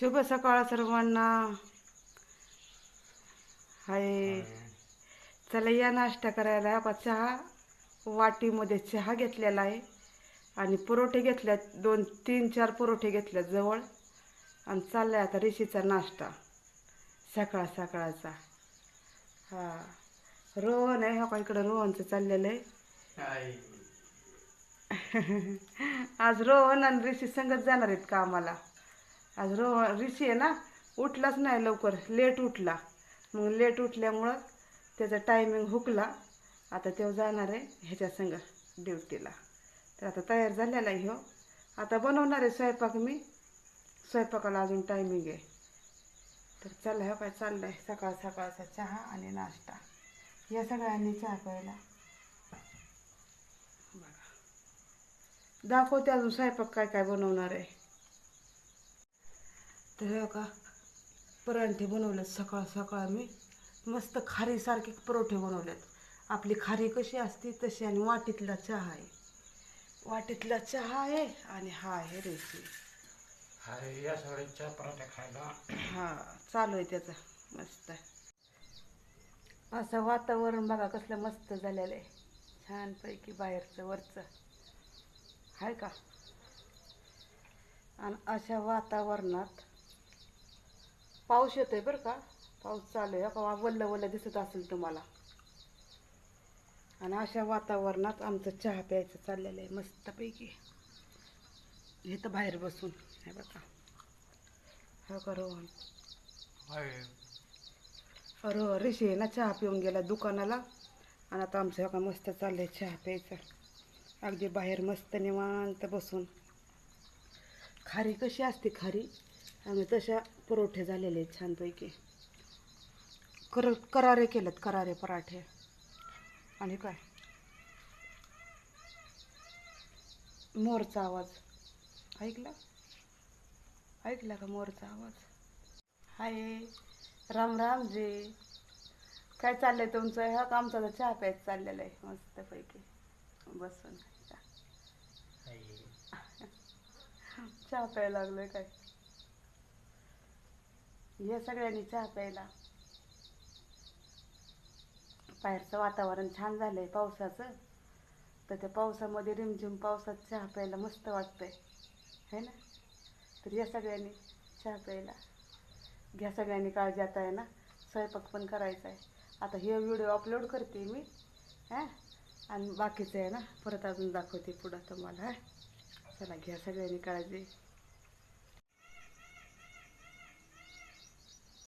शुभ सकाळ सर्वांना. हाय. चला या नाश्ता करायला. आपण चहा वाटीमध्ये चहा घेतलेला आहे. आणि परोठे घेतल्यात. दोन तीन चार परोठे घेतल्यात जवळ. आणि चाललाय आता रिशीचा नाश्ता. सकाळ सकाळचा. हा. रोहन आहे. हो का? इकडं रोहनचं चाललेलं आहे. आज रोहन आणि ऋषी संगत जाणार आहेत कामाला. आज रो ऋषी आहे ना उठलाच नाही लवकर लेट उठला. मग लेट उठल्यामुळं त्याचा टायमिंग हुकला. आता तो जाणार आहे ह्याच्या संग ड्युटीला. तर आता तयार झालेला आहे ह्यो. आता बनवणार आहे स्वयंपाक मी. स्वयंपाकाला अजून टायमिंग आहे. तर चाललं आहे काय चाललं आहे सकाळ सकाळचा चहा आणि नाश्ता. या सगळ्यांनी चहा प्यायला. बघा. दाखवते अजून स्वयंपाक काय काय बनवणार आहे. तर हे का पराठे बनवलेत सकाळ सकाळ मी. मस्त खारीसारखे परोठे बनवलेत. आपली खारी कशी असते तशी आणि वाटीतला चहा आहे. वाटीतला चहा आहे आणि हा आहे रेसिपी हाय या सगळ्यांच्या पराठे खायला. हा चालू आहे त्याचं. मस्त असं वातावरण बघा कसलं मस्त झालेलं आहे. छानपैकी बाहेरचं वरचं. आहे का? आणि अशा वातावरणात पाऊस येतोय बरं का? पाऊस चालू आहे. का वल्ल वल्ल दिसत असेल तुम्हाला. आणि अशा वातावरणात आमचं चहा प्यायचं चाललेलं आहे मस्तपैकी. इथं बाहेर बसून. हे बघा. हो का रोहन अरे ऋषी आहे ना चहा पिऊन गेला दुकानाला. आणि आता आमचं का मस्त चाललंय चहा प्यायचं. अगदी बाहेर मस्त निवांत बसून. खारी कशी असते खारी? आणि तशा परोठे झालेले आहेत छानपैकी. कर करारे केलेत करारे पराठे. आणि काय? मोरचा आवाज. ऐकला? ऐकला का मोरचा आवाज? हाय राम राम जी. काय चाललंय तुमचं? ह्या आमचा तर चहा प्यायचं चाललेलं आहे? मस्तपैकी. बसून. चहा प्यायला लागलोय काय? हे सगळ्यांनी चहा प्यायला. बाहेरचं वातावरण छान झालंय पावसाचं. तर त्या पावसामध्ये रिमझिम पावसात चहा प्यायला मस्त वाटतंय. है ना? तर या सगळ्यांनी चहा प्यायला. घ्या सगळ्यांनी काळजी. आता आहे ना स्वयंपाक पण करायचा आहे. आता हे व्हिडिओ अपलोड करते मी हां? आणि बाकीचं आहे ना परत अजून दाखवते पुढं तुम्हाला. चला घ्या सगळ्यांनी काळजी.